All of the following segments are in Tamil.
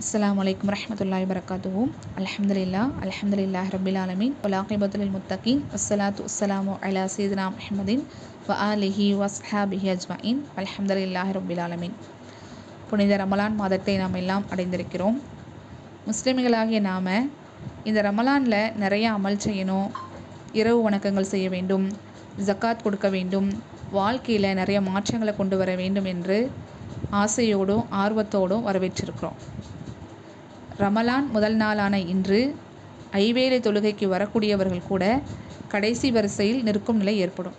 அஸ்ஸலாமு அலைக்கும் வரஹ்மத்துல்லாஹி வரகாத்துஹு அல்ஹம்துலில்லா அல்ஹம்துலில்லாஹ் ரபில் ஆலமீன் வலாக்கிபத்துல் முத்தகீன் அஸ்ஸலாத்து அஸ்ஸலாமு அலா சீதனா முஹம்மதின் வ ஆலிஹி வஸ்ஹாபிஹி அஜ்மஈன் அல்ஹம்துலில்லாஹ் ரபில் ஆலமீன் புனித ரமலான் மாதத்தை நாம் எல்லாம் அடைந்திருக்கிறோம். முஸ்லிம்களாகிய நாம் இந்த ரமலானில் நிறைய அமல் செய்யணும் இரவு வணக்கங்கள் செய்ய வேண்டும் ஜக்காத் கொடுக்க வேண்டும் வாழ்க்கையில் நிறைய மாற்றங்களை கொண்டு வர வேண்டும் என்று ஆசையோடும் ஆர்வத்தோடும் வரவேற்றிருக்கிறோம். ரமலான் முதல் நாளான இன்று ஐவேளை தொழுகைக்கு வரக்கூடியவர்கள் கூட கடைசி வரிசையில் நிற்கும் நிலை ஏற்படும்.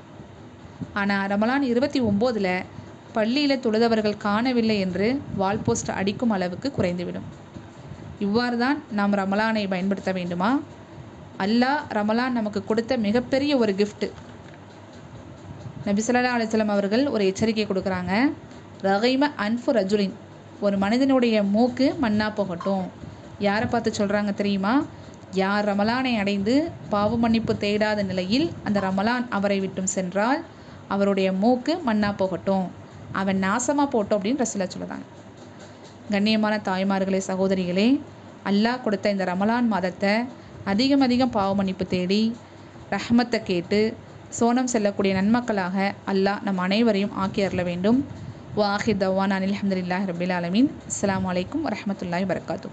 ஆனால் ரமலான் இருபத்தி ஒம்போதில் பள்ளியில் தொழுதவர்கள் காணவில்லை என்று வால் போஸ்ட் அடிக்கும் அளவுக்கு குறைந்துவிடும். இவ்வாறு தான் நாம் ரமலானை பயன்படுத்த வேண்டுமா? அல்லாஹ் ரமலான் நமக்கு கொடுத்த மிகப்பெரிய ஒரு கிஃப்ட்டு நபிசல்லா அலிஸ்லாம் அவர்கள் ஒரு எச்சரிக்கை கொடுக்குறாங்க. ரகைம அன்ஃபு ரஜுலின் ஒரு மனிதனுடைய மூக்கு மண்ணா போகட்டும். யாரை பார்த்து சொல்கிறாங்க தெரியுமா? யார் ரமலானை அடைந்து பாவ மன்னிப்பு தேடாத நிலையில் அந்த ரமலான் அவரை விட்டும் சென்றால் அவருடைய மூக்கு மண்ணா போகட்டும். அவன் நாசமாக போட்டோம் அப்படின்னு ரசிலா சொல்லுறாங்க. கண்ணியமான தாய்மார்களே சகோதரிகளே அல்லாஹ் கொடுத்த இந்த ரமலான் மாதத்தை அதிகம் அதிகம் பாவ மன்னிப்பு தேடி ரஹமத்தை கேட்டு சோனம் செல்லக்கூடிய நன்மக்களாக அல்லாஹ் நம் அனைவரையும் ஆக்கி அருள வேண்டும். வாஹித் தவான் அனில் அஹமதுல்லாஹ் ரபில் அலமின் அஸ்லாம் வலைக்கம் வரமத்துல்லாய் வரகாத்தூ